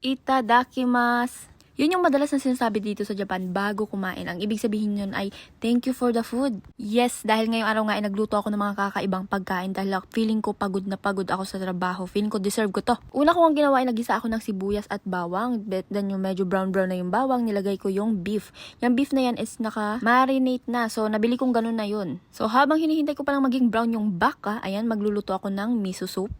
Itadakimasu. Yun yung madalas na sinasabi dito sa Japan bago kumain. Ang ibig sabihin yun ay, thank you for the food. Yes, dahil ngayong araw nga ay nagluto ako ng mga kakaibang pagkain dahil feeling ko pagod na pagod ako sa trabaho. Feeling ko deserve ko to. Una ko ang ginawa ay nagisa ako ng sibuyas at bawang. But then yung medyo brown brown na yung bawang, nilagay ko yung beef. Yung beef na yan is naka-marinate na. So, nabili kong ganun na yun. So, habang hinihintay ko palang maging brown yung baka, ayan, magluluto ako ng miso soup.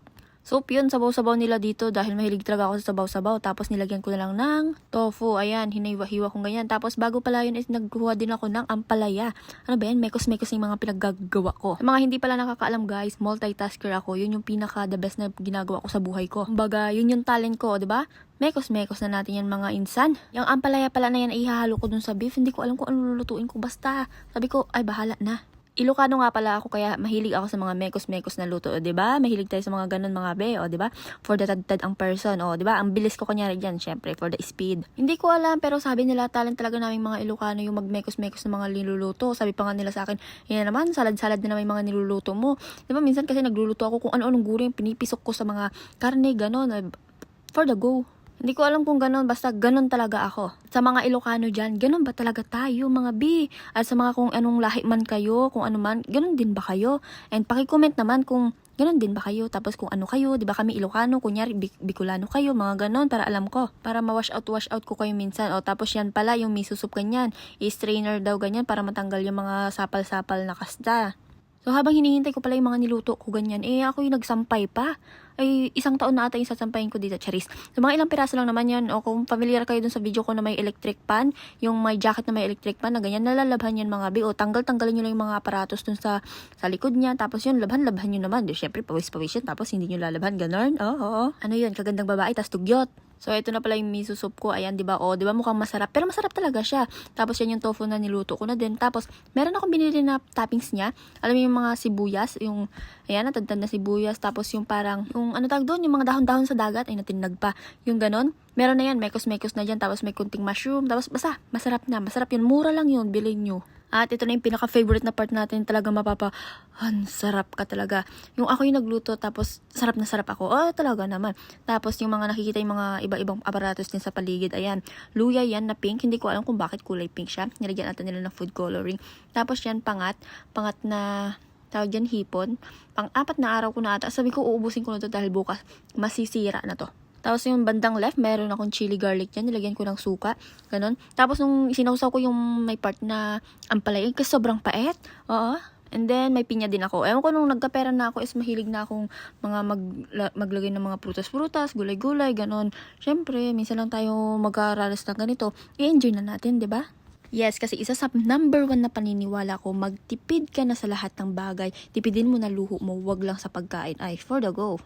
Soup yun, sabaw-sabaw nila dito dahil mahilig talaga ako sa sabaw-sabaw. Tapos nilagyan ko na lang ng tofu. Ayan, hiniwa-hiwa kong ganyan. Tapos bago pala yun is nagkuha din ako ng ampalaya. Ano ba yan? Mekos-mekos yung mga pinaggagawa ko. Sa mga hindi pala nakakaalam guys, multitasker ako. Yun yung pinaka the best na ginagawa ko sa buhay ko. Kumbaga, yun yung talent ko, di ba? Mekos-mekos na natin yan mga insan. Yung ampalaya pala na yan ihahalo ko dun sa beef. Hindi ko alam kung ano lulutuin ko. Basta, sabi ko, ay bahala na. Ilocano nga pala ako kaya mahilig ako sa mga mekos-mekos na luto, 'di ba? Mahilig tayo sa mga ganun mga be, 'di ba? For the tad ang person, 'di ba? Ang bilis ko kunyari diyan, syempre for the speed. Hindi ko alam pero sabi nila talent talaga naming mga Ilocano yung magmekos-mekos ng mga niluluto. Sabi pa nga nila sa akin, yan naman salad-salad na naman yung mga niluluto mo. 'Di ba? Minsan kasi nagluluto ako kung ano-anong gulay yung pinipisok ko sa mga karne, ganun, for the go. Hindi ko alam kung ganun, basta ganun talaga ako. Sa mga Ilocano dyan, ganun ba talaga tayo, mga B? At sa mga kung anong lahi man kayo, kung ano man, ganun din ba kayo? And pakicomment naman kung ganun din ba kayo? Tapos kung ano kayo, di ba kami Ilocano, kunyari Bic- Bicolano kayo, mga ganun, para alam ko. Para ma-wash out, wash out ko kayo minsan. O tapos yan pala, yung miso soup ganyan. I-strainer daw ganyan para matanggal yung mga sapal-sapal na kasta. So habang hinihintay ko pala yung mga niluto ko ganyan, eh ako yung nagsampay pa. Ay isang taon na ata yung sasampayin ko dito, charis. So mga ilang piraso lang naman yan. O kung familiar kayo dun sa video ko na may electric pan, yung may jacket na may electric pan na ganyan, nalalabhan yan mga bi. O tanggal-tanggalin nyo lang yung mga aparatos dun sa, sa likod niya. Tapos yun, labhan-labhan nyo naman. Di, syempre, pawis-pawis yun. Tapos hindi nyo lalabhan, ganun. Oo, oo. Ano yun, kagandang babae, tas tugyot. So, ito na pala yung miso soup ko. Ayan, di ba? O, di ba mukhang masarap? Pero masarap talaga siya. Tapos, yan yung tofu na niluto ko na din. Tapos, meron akong binili na toppings niya. Alam mo yung mga sibuyas, yung, ayan, natagtad na sibuyas. Tapos, yung parang, yung ano tag doon, yung mga dahon-dahon sa dagat, ay natinag pa. Yung ganon. Meron na yan, mekos-mekos na dyan. Tapos, may kunting mushroom. Tapos, basta, masarap na. Masarap yun. Mura lang yun. Bilhin nyo. At ito na yung pinaka-favorite na part natin. Talaga mapapa, ang sarap ka talaga. Yung ako yung nagluto, tapos sarap na sarap ako. Oh, talaga naman. Tapos yung mga nakikita yung mga iba-ibang aparatos din sa paligid. Ayan, luya yan na pink. Hindi ko alam kung bakit kulay pink siya. Nilagyan natin nila ng food coloring. Tapos yan, pangat. Pangat na tawag dyan hipon. Pang-apat na araw ko na ata. Sabi ko, uubusin ko na to dahil bukas masisira na to. Tapos yung bandang left, meron akong chili garlic dyan. Nilagyan ko ng suka. Ganon. Tapos nung sinawsaw ko yung may part na ampalaya, kasi sobrang paet. Oo. And then, may pinya din ako. Ewan ko nung nagkapera na ako is mahilig na akong mga mag, la- maglagay ng mga prutas-prutas, gulay-gulay, ganon. Siyempre, minsan lang tayo mag-aaralas ng ganito. I-enjoy na natin, di ba? Yes, kasi isa sa number one na paniniwala ko, magtipid ka na sa lahat ng bagay. Tipidin mo na luho mo, wag lang sa pagkain. Ay, for the go.